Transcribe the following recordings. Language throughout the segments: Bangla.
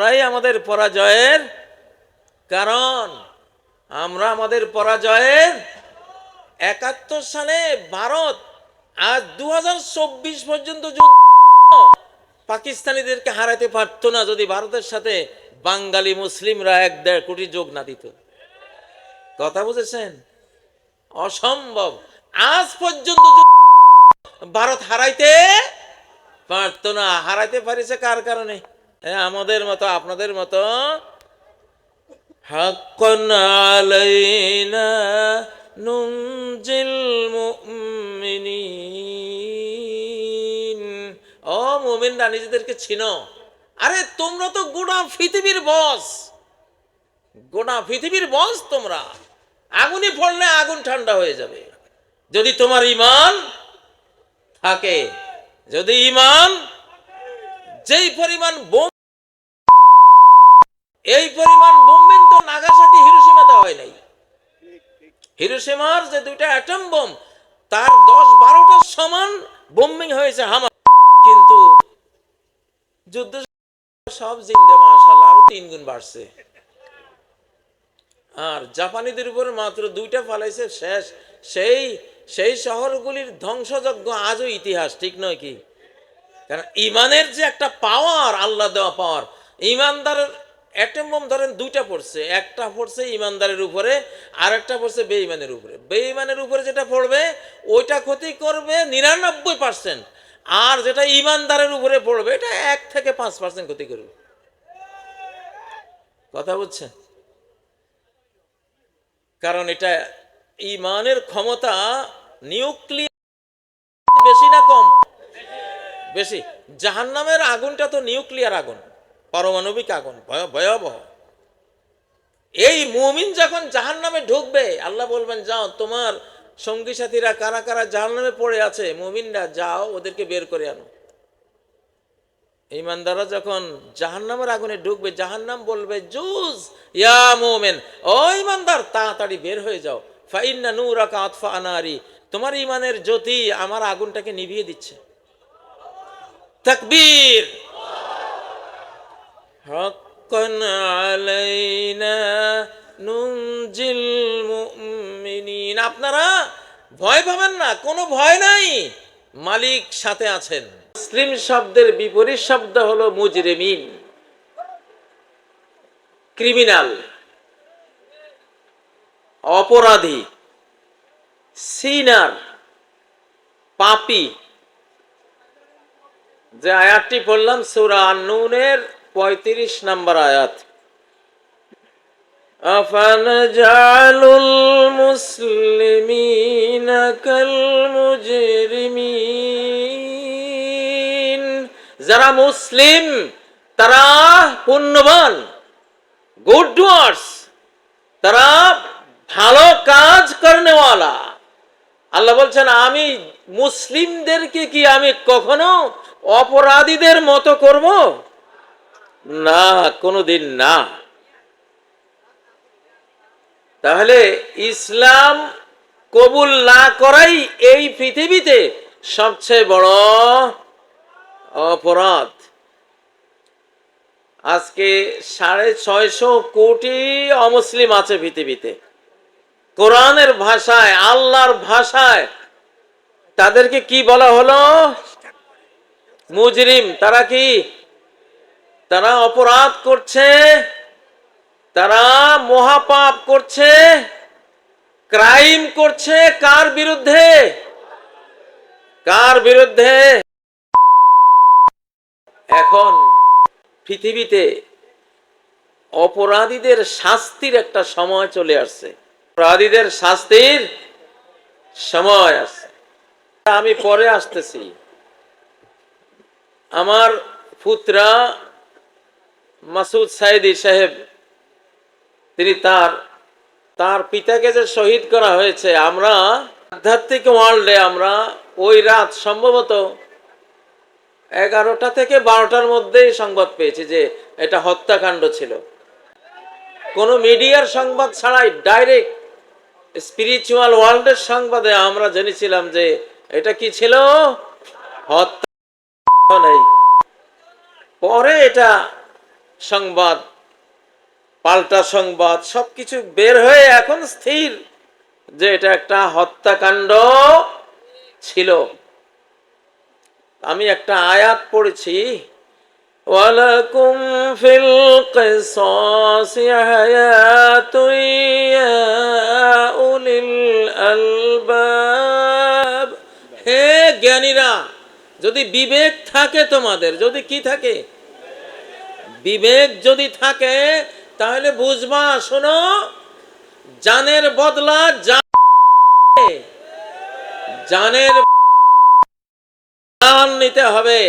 আমরাই আমাদের পরাজয়ের কারণ। আমরা আমাদের পরাজয়ের একাত্তর সালে ভারত আজ দু হাজার চব্বিশ পর্যন্ত যুদ্ধ পাকিস্তানিদেরকে হারাতে পারতো না যদি ভারতের সাথে বাঙালি মুসলিমরা এক দেড় কোটি যোগ না দিত। কথা বুঝেছেন? অসম্ভব। আজ পর্যন্ত ভারত হারাইতে পারতো না। হারাইতে পারিছে কার কারণে? এ, আমাদের মতো আপনাদের মতো। ও মুমিনরা নিজেদেরকে চিনো আরে তোমরা তো গোটা পৃথিবীর বস। গোটা পৃথিবীর বস তোমরা। আগুনই পড়লে আগুন ঠান্ডা হয়ে যাবে। যদি তোমার ইমান থাকে যদি ইমান যেই পরিমাণ বোম এই পরিমাণ বোম্বিং তো নাগাসাকি, হিরোসীমাতে হয় নাই। হিরোসীমার যে দুইটা অ্যাটম বোম তার দশ বারোটার সমান বোম্বিং হয়েছে হামা কিন্তু যুদ্ধ সব জিন্দে মাশাল্লাহ আরও তিন গুণ বাড়ছে। আর জাপানিদের উপরে মাত্র দুইটা ফালাইছে, শেষ। সেই সেই শহরগুলির ধ্বংসযজ্ঞ আজও ইতিহাস, ঠিক নয় কি? কারণ ইমানের যে একটা পাওয়ার আল্লাহ দেওয়া পাওয়ার ইমানদারের অ্যাটম বোম ধরেন দুইটা পড়ছে, একটা পড়ছে ইমানদারের উপরে আর একটা পড়ছে বেঈমানের উপরে। বেঈমানের উপরে যেটা পড়বে, ওইটা ক্ষতি করবে নিরানব্বই পার্সেন্ট আর যেটা ইমানদারের উপরে পড়বে, এটা এক থেকে পাঁচ পার্সেন্ট ক্ষতি করবে। কথা বুঝছেন কারণ এটা ইমানের ক্ষমতা নিউক্লিয়ার বেশি না কম? বেশি। জাহান্নামের আগুনটা তো নিউক্লিয়ার আগুন। পারমাণবিক আগুন ভয়াবহ। এই মুমিন যখন জাহান্নামে ঢুকবে, আল্লাহ বলবেন, যাও, তোমার সঙ্গী সাথীরা কারা কারা জাহান্নামে পড়ে আছে, মুমিনরা যাও, ওদেরকে বের করে আনো। ইমানদাররা যখন জাহান্নামের আগুনে ঢুকবে, জাহান্নাম বলবে, জুজ, ইয়া মোমেন, ও ইমানদার তাড়াতাড়ি বের হয়ে যাও। ফাইন্না নূরাকা আতফা আনারি, তোমার ইমানের জ্যোতি আমার আগুনটাকে নিভিয়ে দিচ্ছে। তাকবীর! আলাইনা নুনজিল মুমিনিন আপনারা ভয় পাবেন না, কোনো ভয় নাই। মালিক সাথে আছেন। মুসলিম শব্দের বিপরীত শব্দ হলো মুজরিমিন। ক্রিমিনাল। অপরাধী। সিনার। পাপি। যে আয়াতটি পড়লাম সূরা আন-নূনের পঁয়ত্রিশ নম্বর আয়াত أفنجعل المسلمين كالمجرمين যারা মুসলিম তারা পুণ্যবান গুড ডুয়ার্স তারা ভালো কাজ করেনেওয়ালা আল্লাহ বলছেন আমি মুসলিমদেরকে কি আমি কখনো অপরাধীদের মতো করব না, কোনোদিন না। তাহলে ইসলাম কবুল না করাই এই পৃথিবীতে সবচেয়ে বড় অপরাধ। আজকে সাড়ে ছয়শো কোটি অমুসলিম আছে পৃথিবীতে। কোরআনের ভাষায়, আল্লাহর ভাষায় তাদেরকে কি বলা হলো? মুজরিম, তারা কি তারা অপরাধ করছে, তারা মহাপাপ করছে, ক্রাইম করছে কার বিরুদ্ধে? কার বিরুদ্ধে? এখন পৃথিবীতে অপরাধীদের শাস্তির একটা সময় চলে আসছে। অপরাধীদের শাস্তির সময় আসছে। আমি পরে আসতেছি। আমার পুত্রা মাসুদ সাইদি সাহেব, তিনি তার তার পিতাকে যে শহীদ করা হয়েছে, আমরা আধ্যাত্মিক ওয়ার্ল্ডে আমরা ওই রাত সম্ভবত এগারোটা থেকে বারোটার মধ্যেই সংবাদ পেয়েছি যে এটা হত্যাকাণ্ড ছিল। কোনো মিডিয়ার সংবাদ ছাড়াই ডাইরেক্ট স্পিরিচুয়াল ওয়ার্ল্ডের সংবাদে আমরা জেনেছিলাম যে এটা কি ছিল? হত্যা নেই। পরে এটা সংবাদ, পাল্টা সংবাদ, সবকিছু বের হয়ে এখন স্থির যে এটা একটা হত্যাকাণ্ড ছিল। আমি একটা আয়াত পড়েছি ফিল হে জ্ঞানীরা, যদি বিবেক থাকে তোমাদের, যদি কি থাকে বিবেক যদি থাকে, তাহলে বুঝবা, শোনো, জানের বদলা জান জানের জান নিতে হবে,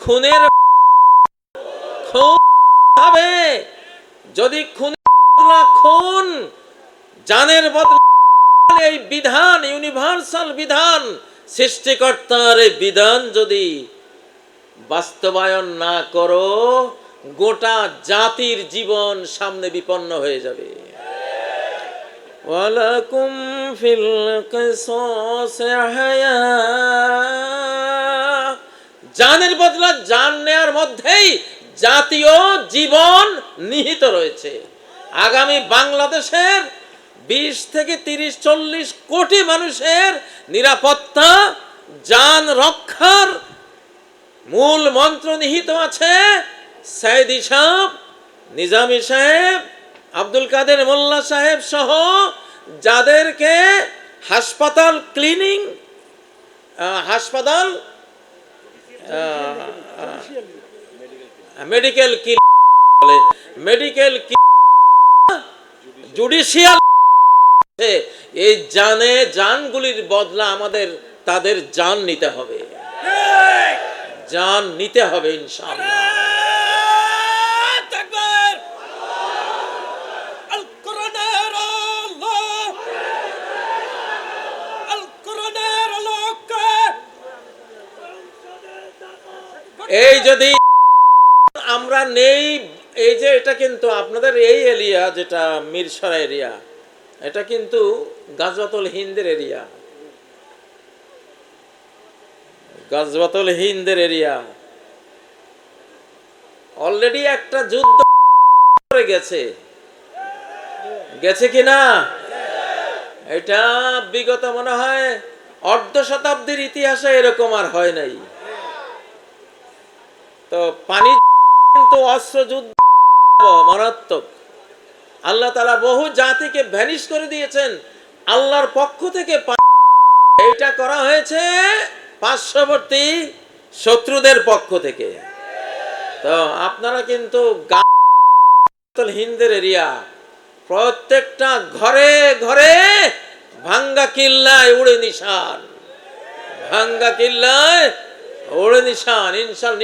খুনের খুন হবে। যদি খুনের বদলা খুন, জানের বদলা এই বিধান ইউনিভার্সাল বিধান, সৃষ্টিকর্তার এই বিধান যদি বাস্তবায়ন না করো গোটা জাতির জীবন সামনে বিপন্ন হয়ে যাবে। ওয়ালাকুম ফিল জানের বদলা জান নেয়ার মধ্যেই জাতীয় জীবন নিহিত রয়েছে। আগামী বাংলাদেশের বিশ থেকে তিরিশ চল্লিশ কোটি মানুষের নিরাপত্তা যান রক্ষার মূল মন্ত্র নিহিত আছে। সাইদি সাহেব নিজামি সাহেব আব্দুল কাদের মোল্লা সাহেব সহ যাদেরকে হাসপাতাল ক্লিনিং হাসপাতাল মেডিকেল কি বলে? মেডিকেল কি জুডিশিয়াল এই জানে জানগুলির বদলা আমাদের তাদের জান নিতে হবে। জান নিতে হবে ইনশাআল্লাহ। এই যদি আমরা নেই, এই যে এটা কিন্তু আপনাদের এই এরিয়া যেটা মিরসরা এরিয়া, এটা কিন্তু গাজবাতুল হিন্দের এরিয়া। গাজবাতুল হিন্দের এরিয়া। অলরেডি একটা যুদ্ধ করে গেছে। গেছে কি না এটা বিগত মনে হয় অর্ধ শতাব্দীর ইতিহাসে এরকম আর হয় নাই। তো পানি কিন্তু অস্ত্র যুদ্ধ মারাত্মক। আল্লাহ তালা বহু জাতিকে ভ্যানিশ করে দিয়েছেন। আল্লাহর পক্ষ থেকে এইটা করা হয়েছে পার্শ্ববর্তী শত্রুদের পক্ষ থেকে। তো আপনারা কিন্তু হিন্দের এরিয়া প্রত্যেকটা ঘরে ঘরে ভাঙ্গা কিল্লায় উড়ে নিশান। ভাঙ্গা কিল্লায় ওড়ে নিশান ইনশাল